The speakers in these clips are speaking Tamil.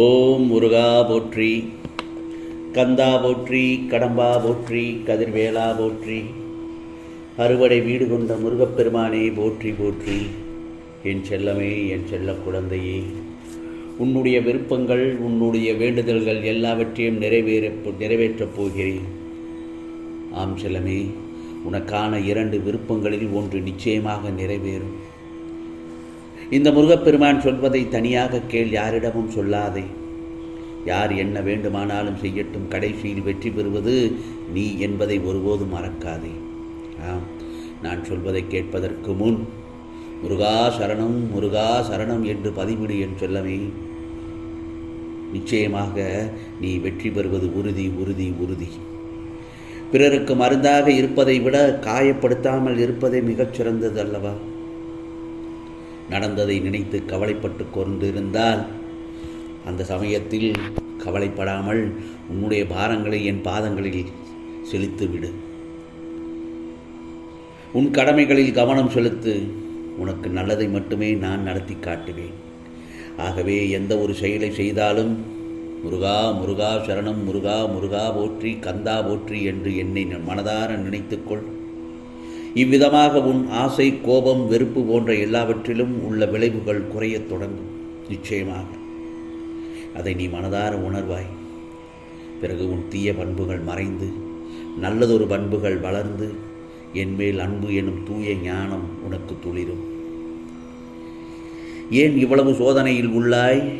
ஓம் முருகா போற்றி கந்தா போற்றி கடம்பா போற்றி கதிர்வேலா போற்றி அறுவடை வீடு கொண்ட முருகப்பெருமானே போற்றி போற்றி. என் செல்லமே என் செல்ல குழந்தையே உன்னுடைய விருப்பங்கள் உன்னுடைய வேண்டுதல்கள் எல்லாவற்றையும் நிறைவேற நிறைவேற்றப் போகிறேன். ஆம் செல்லமே உனக்கான இரண்டு விருப்பங்களில் ஒன்று நிச்சயமாக நிறைவேறும். இந்த முருகப்பெருமான் சொல்வதை தனியாக கேள் யாரிடமும் சொல்லாதே. யார் என்ன வேண்டுமானாலும் செய்யட்டும் கடைசியில் வெற்றி பெறுவது நீ என்பதை ஒருபோதும் மறக்காதே. ஆம் நான் சொல்வதை கேட்பதற்கு முன் முருகா சரணம் முருகா சரணம் என்று பதிவிடு என் சொல்லவே நிச்சயமாக நீ வெற்றி பெறுவது உறுதி உறுதி உறுதி. பிறருக்கு மருந்தாக இருப்பதை விட காயப்படுத்தாமல் இருப்பதே மிகச் சிறந்தது அல்லவா? நடந்ததை நினைத்து கவலைப்பட்டு கொண்டிருந்தால் அந்த சமயத்தில் கவலைப்படாமல் உன்னுடைய பாரங்களை என் பாதங்களில் செலுத்திவிடு. உன் கடமைகளில் கவனம் செலுத்து. உனக்கு நல்லதை மட்டுமே நான் நடத்தி காட்டுவேன். ஆகவே எந்த ஒரு செயலை செய்தாலும் முருகா முருகா சரணம் முருகா முருகா போற்றி கந்தா போற்றி என்று என்னை மனதார நினைத்துக்கொள் இவ்விதமாக உன் ஆசை கோபம் வெறுப்பு போன்ற எல்லாவற்றிலும் உள்ள விளைவுகள் குறையத் தொடங்கும். நிச்சயமாக. அதை நீ மனதார உணர்வாய். பிறகு உன் தீய பண்புகள் மறைந்து நல்லதொரு பண்புகள் வளர்ந்து என்மேல் அன்பு எனும் தூய ஞானம் உனக்கு துளிரும். ஏன் இவ்வளவு சோதனையில் உள்ளாய்?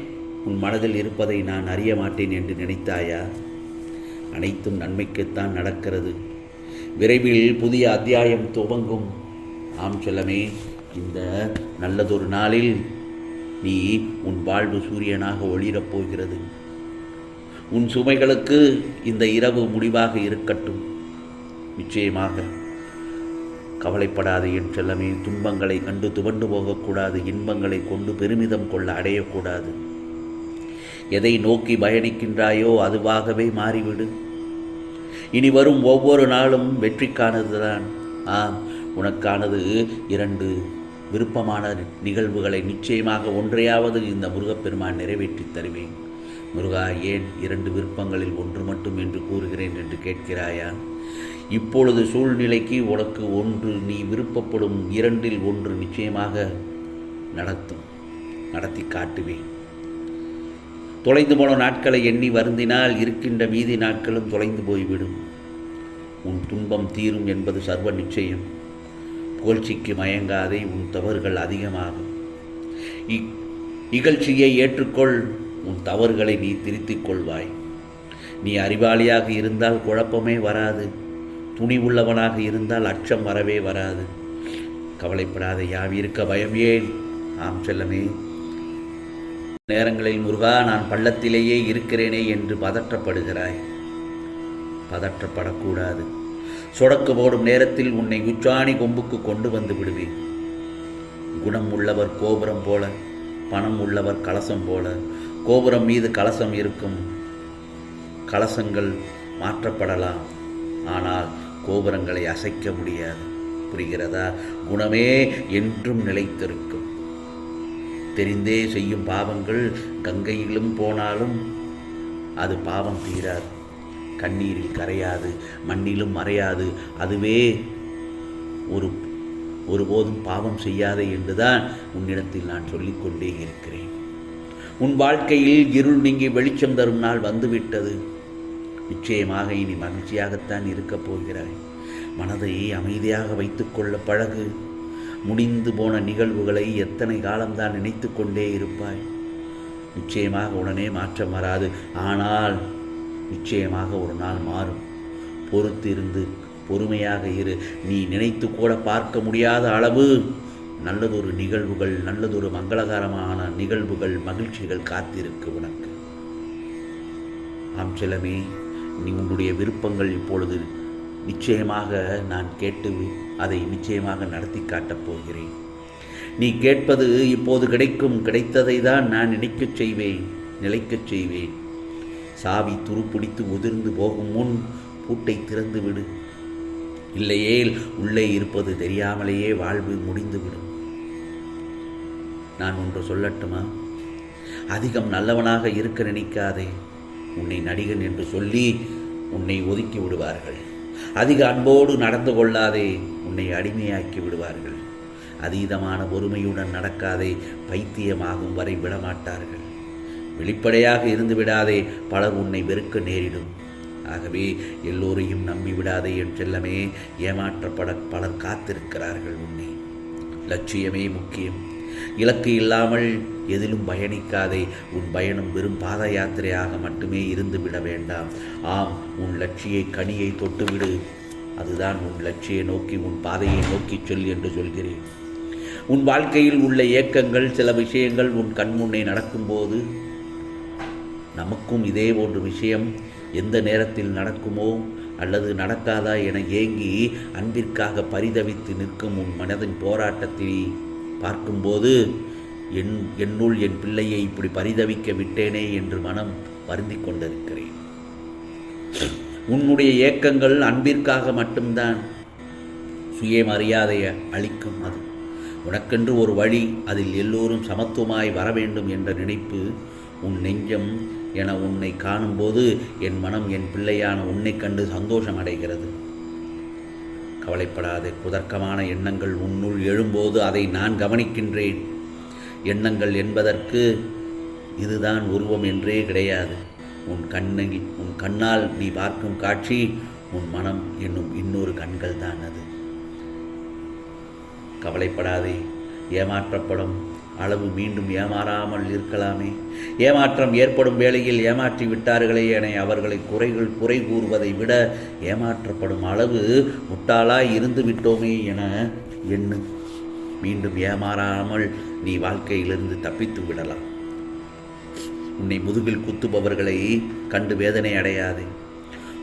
உன் மனதில் இருப்பதை நான் அறிய மாட்டேன் என்று நினைத்தாயா? அனைத்தும் நன்மைக்குத்தான் நடக்கிறது. விரைவில் புதிய அத்தியாயம் துவங்கும். ஆம் செல்லமே இந்த நல்லதொரு நாளில் நீ உன் வாழ்வு சூரியனாக ஒளிரப் போகிறது. உன் சுமைகளுக்கு இந்த இரவு முடிவாக இருக்கட்டும். நிச்சயமாக கவலைப்படாது என் செல்லமே துன்பங்களை கண்டு துவண்டு போகக்கூடாது இன்பங்களை கொண்டு பெருமிதம் கொள்ள அடையக்கூடாது. எதை நோக்கி பயணிக்கின்றாயோ அதுவாகவே மாறிவிடு. இனி வரும் ஒவ்வொரு நாளும் வெற்றிக்கானதுதான். ஆம் உனக்கானது இரண்டு விருப்பமான நிகழ்வுகளை நிச்சயமாக ஒன்றையாவது இந்த முருகப்பெருமான் நிறைவேற்றித் தருவேன். முருகா ஏன் இரண்டு விருப்பங்களில் ஒன்று மட்டும் என்று கூறுகிறேன் என்று கேட்கிறாயா? இப்பொழுது சூழ்நிலைக்கு உனக்கு ஒன்று நீ விருப்பப்படும் இரண்டில் ஒன்று நிச்சயமாக நடத்தும் நடத்தி காட்டுவேன். தொலைந்து போன நாட்களை எண்ணி வருந்தினால் இருக்கின்ற மீதி நாட்களும் தொலைந்து போய்விடும். உன் துன்பம் தீரும் என்பது சர்வ நிச்சயம். புகழ்ச்சிக்கு மயங்காதே உன் தவறுகள் அதிகமாகும். இ- இகழ்ச்சியை ஏற்றுக்கொள் உன் தவறுகளை நீ திருத்திக் கொள்வாய். நீ அறிவாளியாக இருந்தால் குழப்பமே வராது. துணிவுள்ளவனாக இருந்தால் அச்சம் வரவே வராது. கவலைப்படாத யாவிருக்க பயம் ஏன்? ஆம் செல்லமே. நேரங்களில் முருகா நான் பள்ளத்திலேயே இருக்கிறேனே என்று பதற்றப்படுகிறாய். பதற்றப்படக்கூடாது. சொடக்கு போடும் நேரத்தில் உன்னை உச்சாணி கொம்புக்கு கொண்டு வந்து விடுவேன். குணம் உள்ளவர் கோபுரம் போல பணம் உள்ளவர் கலசம் போல. கோபுரம் மீது கலசம் இருக்கும் கலசங்கள் மாற்றப்படலாம். ஆனால் கோபுரங்களை அசைக்க முடியாது. புரிகிறதா? குணமே என்றும் நிலைத்திருக்கும். தெரிந்தே செய்யும் பாவங்கள் கங்கையிலும் போனாலும் அது பாவம் தீராது. கண்ணீரில் கரையாது மண்ணிலும் மறையாது. அதுவே ஒரு ஒருபோதும் பாவம் செய்யாதே என்றுதான் உன்னிடத்தில் நான் சொல்லிக்கொண்டே இருக்கிறேன். உன் வாழ்க்கையில் இருள் நீங்கி வெளிச்சம் தரும் நாள் வந்துவிட்டது. நிச்சயமாக இனி மகிழ்ச்சியாகத்தான் இருக்கப் போகிறாய். மனதை அமைதியாக வைத்துக்கொள்ள பழகு. முடிந்து போன நிகழ்வுகளை எத்தனை காலம்தான் நினைத்து கொண்டே இருப்பாய்? நிச்சயமாக உடனே மாற்றம் வராது. ஆனால் நிச்சயமாக ஒரு நாள் மாறும். பொறுத்து இருந்து பொறுமையாக இரு. நீ நினைத்து கூட பார்க்க முடியாத அளவு நல்லதொரு நிகழ்வுகள் நல்லதொரு மங்களகரமான நிகழ்வுகள் மகிழ்ச்சிகள் காத்திருக்கு உனக்கு. ஆம் செல்லமே நீ உன்னுடைய விருப்பங்கள் இப்பொழுது நிச்சயமாக நான் கேட்டு அதை நிச்சயமாக நடத்தி காட்டப் போகிறேன். நீ கேட்பது இப்போது கிடைக்கும். கிடைத்ததை தான் நான் நினைக்கச் செய்வேன். நிலைக்கச் செய்வேன். சாவி துருப்பிடித்து உதிர்ந்து போகும் முன் பூட்டை திறந்து விடு இல்லையேல் உள்ளே இருப்பது தெரியாமலேயே வாழ்வு முடிந்துவிடும். நான் ஒன்று சொல்லட்டுமா? அதிகம் நல்லவனாக இருக்க நினைக்காதே. உன்னை நடிகன் என்று சொல்லி உன்னை ஒதுக்கி விடுவார்கள். அதிக அன்போடு நடந்து கொள்ளாதே உன்னை அடிமையாக்கி விடுவார்கள். அதீதமான பொறுமையுடன் நடக்காதே பைத்தியமாகும் வரை விடமாட்டார்கள். வெளிப்படையாக இருந்து விடாதே பலர் உன்னை வெறுக்க நேரிடும். ஆகவே எல்லோரையும் நம்பி விடாதே என் செல்லமே ஏமாற்றப்பட பலர் காத்திருக்கிறார்கள் உன்னை. லட்சியமே முக்கியம். இலக்கு இல்லாமல் எதிலும் பயணிக்காதே. உன் பயணம் வெறும் பாத யாத்திரையாக மட்டுமே இருந்து விட வேண்டாம். ஆம் உன் லட்சிய கனியை தொட்டுவிடு. அதுதான் உன் லட்சிய நோக்கி உன் பாதையை நோக்கி சொல் என்று சொல்கிறேன். உன் வாழ்க்கையில் உள்ள ஏக்கங்கள் சில விஷயங்கள் உன் கண்முன்னே நடக்கும்போது நமக்கும் இதே போன்ற விஷயம் எந்த நேரத்தில் நடக்குமோ அல்லது நடக்காதா என ஏங்கி அன்பிற்காக பரிதவித்து நிற்கும் உன் மனதின் போராட்டத்தில் பார்க்கும்போது என் என்னுள் என் பிள்ளையை இப்படி பரிதவிக்க விட்டேனே என்று மனம் வருந்தி கொண்டிருக்கிறேன். உன்னுடைய ஏக்கங்கள் அன்பிற்காக மட்டும்தான் சுயமரியாதையை அளிக்கும் அது. உனக்கென்று ஒரு வழி அதில் எல்லோரும் சமத்துவமாய் வர வேண்டும் என்ற நினைப்பு உன் நெஞ்சம் என உன்னை காணும்போது என் மனம் என் பிள்ளையான உன்னை கண்டு சந்தோஷம் அடைகிறது. கவலைப்படாதே குதர்க்கமான எண்ணங்கள் உன்னுள் எழும்போது அதை நான் கவனிக்கின்றேன். எண்ணங்கள் என்பதற்கு இதுதான் உருவம் என்றே கிடையாது. உன் கண்ணில் உன் கண்ணால் நீ பார்க்கும் காட்சி உன் மனம் என்னும் இன்னொரு கண்கள் தான் அது. கவலைப்படாதே ஏமாற்றப்படும் அளவு மீண்டும் ஏமாறாமல் இருக்கலாமே. ஏமாற்றம் ஏற்படும் வேளையில் ஏமாற்றி விட்டார்களே என அவர்களை குறைகள் குறை கூறுவதை விட ஏமாற்றப்படும் அளவு முட்டாளாய் இருந்து விட்டோமே என எண்ணு. மீண்டும் ஏமாறாமல் நீ வாழ்க்கையிலிருந்து தப்பித்து விடலாம். உன்னை முதுகில் குத்துபவர்களை கண்டு வேதனை அடையாதே.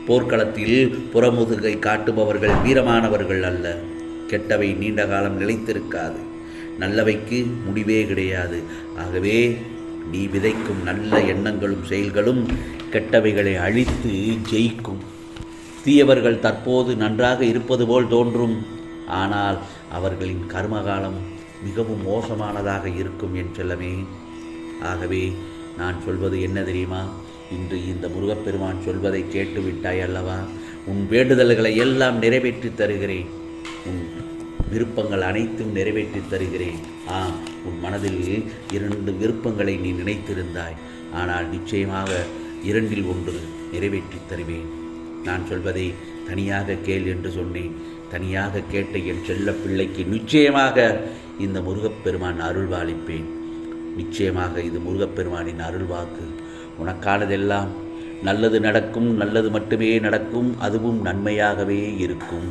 போர்க்களத்தில் புறமுதுகை காட்டுபவர்கள் வீரமானவர்கள் அல்ல. கெட்டவை நீண்ட காலம் நிலைத்திருக்காது. நல்லவைக்கு முடிவே கிடையாது. ஆகவே நீ விதைக்கும் நல்ல எண்ணங்களும் செயல்களும் கெட்டவைகளை அழித்து ஜெயிக்கும். தீயவர்கள் தற்போது நன்றாக இருப்பது போல் தோன்றும். ஆனால் அவர்களின் கர்மகாலம் மிகவும் மோசமானதாக இருக்கும் என் செல்லமே. ஆகவே நான் சொல்வது என்ன தெரியுமா? இன்று இந்த முருகப்பெருமான் சொல்வதை கேட்டுவிட்டாய் அல்லவா? உன் வேண்டுதல்களை எல்லாம் நிறைவேற்றி தருகிறேன். உன் விருப்பங்கள் அனைத்தும் நிறைவேற்றி தருகிறேன். ஆ உன் மனதில் இரண்டு விருப்பங்களை நீ நினைத்திருந்தாய். ஆனால் நிச்சயமாக இரண்டில் ஒன்று நிறைவேற்றி தருவேன். நான் சொல்வதை தனியாக கேள் என்று சொன்னேன். தனியாக கேட்ட என் செல்ல பிள்ளைக்கு நிச்சயமாக இந்த முருகப்பெருமான் அருள்வாளிப்பேன். நிச்சயமாக இது முருகப்பெருமானின் அருள்வாக்கு. உனக்கானதெல்லாம் நல்லது நடக்கும் நல்லது மட்டுமே நடக்கும் அதுவும் நன்மையாகவே இருக்கும்.